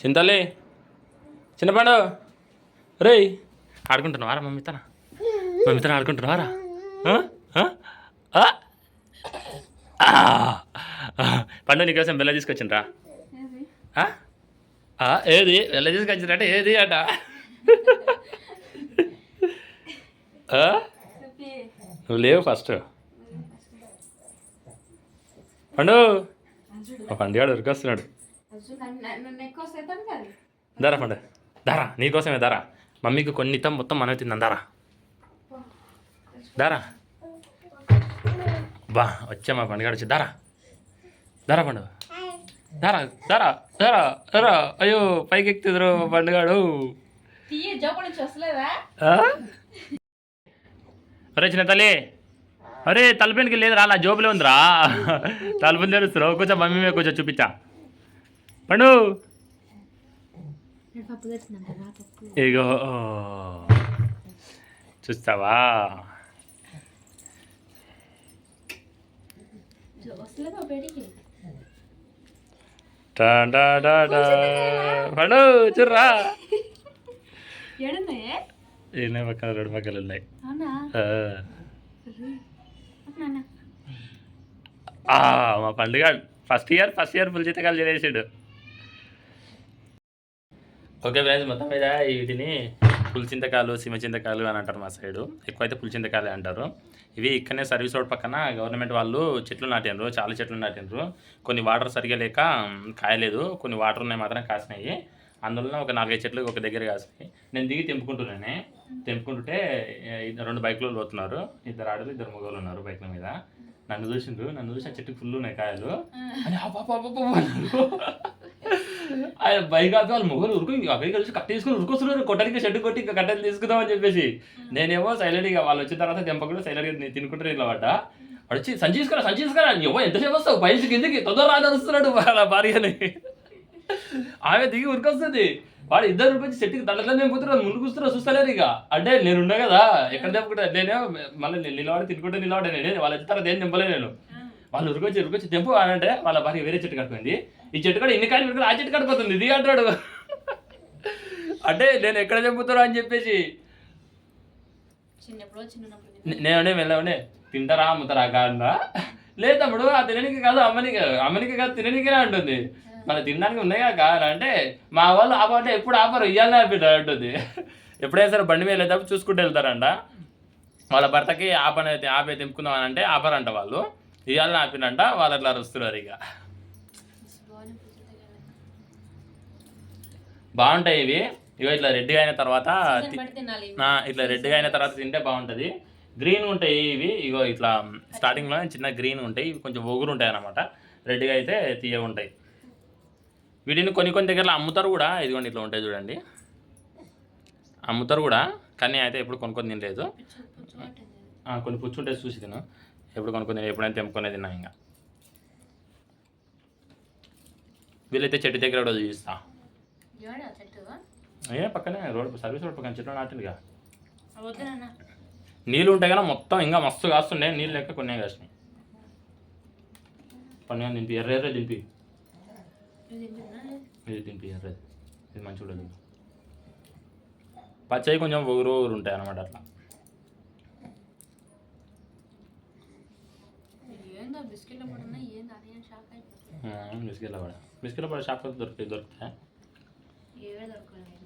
చింతలే చిన్నపాండు. రే ఆడుకుంటున్నావారా మమ్మీతన మమ్మీతన ఆడుకుంటున్నావారా ఆ? ఆ? ఆ? ఆ! పండు నీకోసం బెల్ల తీసుకొచ్చిండ్రా. ఏది? బెల్ల తీసుకొచ్చిండ్రంటే ఏది అట? నువ్వు లేవు ఫస్ట్. పండు. పండుగాడు ఉరికొస్తున్నాడు. దారా పండు. దారా నీకోసమే దారా. మమ్మీకి కొన్ని ఇత్తం మొత్తం మనమే తిందాం దారా. దారా. బా వచ్చా మా పండుగ వచ్చి దారా. దారా పండు. దారా దారా దారా దారా. అయ్యో పైకి ఎక్కుతున్నారు పండుగాడు. అరే చిన్న తల్లి. అరే తలపెనికి లేదు రా అలా జోబులే ఉందిరా. తలుపుని తెరుస్తున్నావు కొంచెం మమ్మీ మీద కొంచెం చూపించా. పండు. ఇగో చూస్తావా. పండు చూర్రా. ఈయన పక్కన రెండు పక్కలు ఉన్నాయి. మా పండుగ ఫస్ట్ ఇయర్ ఫస్ట్ ఇయర్ పులిచింతకాయలు చేసేసాడు ఓకే ఫ్రెండ్స్ మొత్తం మీద వీటిని పులిచింతకాయలు చింతకాయలు అని అంటారు మా సైడు ఎక్కువైతే పులిచింతకాయలు అంటారు. ఇవి ఇక్కడనే సర్వీస్ రోడ్ పక్కన గవర్నమెంట్ వాళ్ళు చెట్లు నాటిండ్రు చాలా చెట్లు నాటిండ్రు. కొన్ని వాటర్ సరిగా లేక కాయలేదు. కొన్ని వాటర్ ఉన్నాయి మాత్రం కాసినాయి. అందువలన ఒక నాలుగైదు చెట్లు ఒక దగ్గర కాసినాయి. నేను దిగి తెంపుకుంటున్నానే. తెంపుకుంటుంటే రెండు బైకులు పోతున్నారు. ఇద్దరు ఆడలు ఇద్దరు మగవాళ్ళు ఉన్నారు బైక్ల మీద. నన్ను చూసిండ్రు. నన్ను చూసి ఆ చెట్టుకి ఫుల్ ఉన్నాయి కాయలు. అని అబ్బా, అబ్బా, అబ్బా, అబ్బా అన్నారు. ఆయన బైక్ ఆపి వాళ్ళు మొగలు ఉరుకు బైక్ కలిసి కట్ట తీసుకుని ఉరుకొస్తున్నారు. కొట్టడానికి షెడ్ కొట్టి ఇంకా కట్టలు తీసుకుందాం అని చెప్పేసి. నేనేమో సైలెంట్గా వాళ్ళు వచ్చిన తర్వాత తెంపకుండా సైలెంట్గా తినుకుంటారు ఇట్లా పడ్డా వచ్చి సంచి తీసుకురా సంచి తీసుకురా ఎవో ఎంతసేపు వస్తావు? పైకి కిందకి. తొందర రాదరుస్తున్నాడు వాళ్ళ భార్యని. ఆమె దిగి ఉరికొస్తుంది. వాడు ఇద్దరు రూపాయలు చెట్టుకి తడలో నింపుతున్నారు ముందుకు వస్తున్నారు. చూస్తలేరు ఇక. అంటే నేను ఉన్నా కదా. ఎక్కడ తెంపుకుంటా? నేనే మళ్ళీ నిలబడి తినుకుంటే నిలబడే. నేను వాళ్ళ తర్వాత ఏం తెంపలే నేను. వాళ్ళు ఉరికొచ్చి ఉరికొచ్చి తెంపు అని అంటే వాళ్ళ భార్య వేరే చెట్టు కట్టుకుంది ఈ చెట్టు కూడా ఇన్ని కాయలు పెట్టుకుని ఆ చెట్టు కట్టుకుపోతుంది ఇది అంటాడు. అంటే నేను ఎక్కడ తెంపుతారో అని చెప్పేసి. నేనే వెళ్ళవనే. తింటారా అమ్ముతారా కాదా లేదు తమ్ముడు ఆ తినడానికి కాదు అమ్మనికి అమ్మనికి కాదు తినడానికే అంటుంది. మన తినడానికి ఉన్నాయి అని అంటే మా వాళ్ళు ఆపంటే ఎప్పుడు ఆపరు ఇయ్యాలనే ఆపిట అంటుంది. ఎప్పుడైనా సరే బండి మీద వెళ్ళేటప్పుడు చూసుకుంటూ వెళ్తారంట. వాళ్ళ భర్తకి ఆపనే ఆపే తెంపుకుందాం అని అంటే ఆపరంట వాళ్ళు. ఇయ్యాలని ఆపినంట వాళ్ళు అట్లా అరుస్తున్నారు ఇక. బాగుంటాయి ఇవి. ఇగో ఇట్లా రెడ్గా అయిన తర్వాత ఇట్లా రెడ్గా అయిన తర్వాత తింటే బాగుంటుంది. గ్రీన్ ఉంటాయి ఇవి. ఇగో ఇట్లా స్టార్టింగ్లో చిన్న గ్రీన్ ఉంటాయి. ఇవి కొంచెం ఒగురు ఉంటాయి అన్నమాట. రెడ్గా అయితే తీయ ఉంటాయి. వీటిని కొన్ని కొన్ని దగ్గరలో అమ్ముతారు కూడా. ఇదిగోండి ఇట్లా ఉంటాయి చూడండి. అమ్ముతారు కూడా. కానీ అయితే ఎప్పుడు కొనుక్కొని తినలేదు. కొన్ని పుచ్చుంటే చూసి తిను. ఎప్పుడు కొనుక్కొని ఎప్పుడైనా తెంపుకునే తిన్నా ఇంకా. వీళ్ళైతే చెట్టు దగ్గర కూడా చూపిస్తా. ఏ పక్కనే రోడ్ సర్వీస్ రోడ్ పక్కన చెట్లు నాటిందిగా నాన్న. నీళ్ళు ఉంటాయి కదా మొత్తం ఇంకా మస్తు కాస్తుండే నీళ్ళు లెక్క కొన్ని కాసినాయి. పన్ను దింపి ఎర్ర ఎర్ర దింపి ఇది దింపి ఎర్రది ఇది మంచిగా పచ్చవి కొంచెం ఊరు ఊరు ఉంటాయి అనమాట అట్లా. బిస్కెట్లు కూడా ఉన్నాయి ఏందో అది ఏం షాక్ అయిపోతుంది బిస్కెట్ పడ బిస్కెట్ పడ షాప్ దొరుకుతాయి దొరుకుతాయి ఏవే దొరకలేదు